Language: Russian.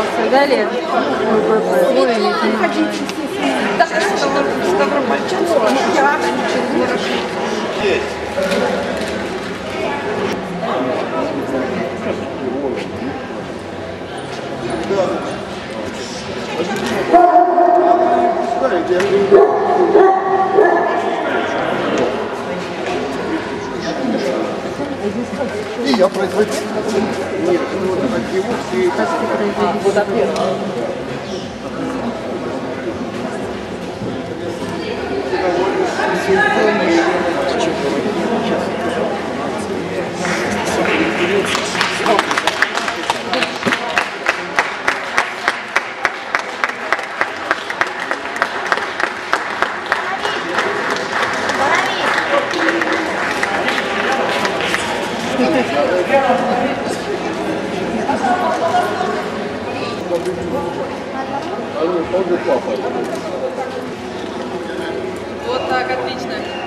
остался, да, Лен? Ой, Ставропольчанского театра через Ворошилов. И я производитель. Нет, ну, от него все Вот так, отлично.